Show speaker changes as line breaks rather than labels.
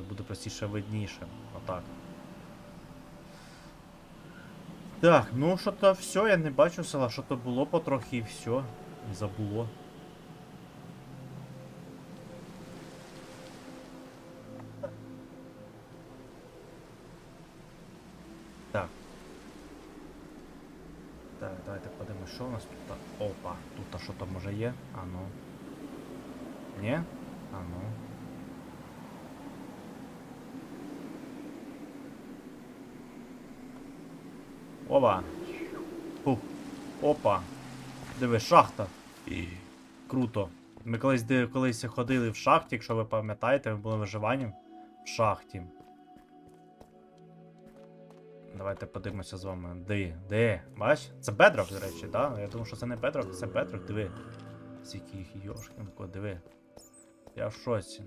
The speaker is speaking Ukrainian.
Так буде простіше видніше. Отак. Так, ну що то все, я не бачу села, що то було потрохи і все. Забуло. Так. Так, давайте подивимось, що у нас тут. Опа, тут що там може є? А ну. Ні? А Опа. Фух. Опа. Диви, шахта. І... Круто. Ми колись, де, колись ходили в шахті, якщо ви пам'ятаєте, ми були виживанням в шахті. Давайте подивимося з вами. Де? Де? Бач? Це бедрок, до речі, да? Я думав, що це не бедрок, це бедрок, диви. Скільки їх йошкін, диви. Я в шоці.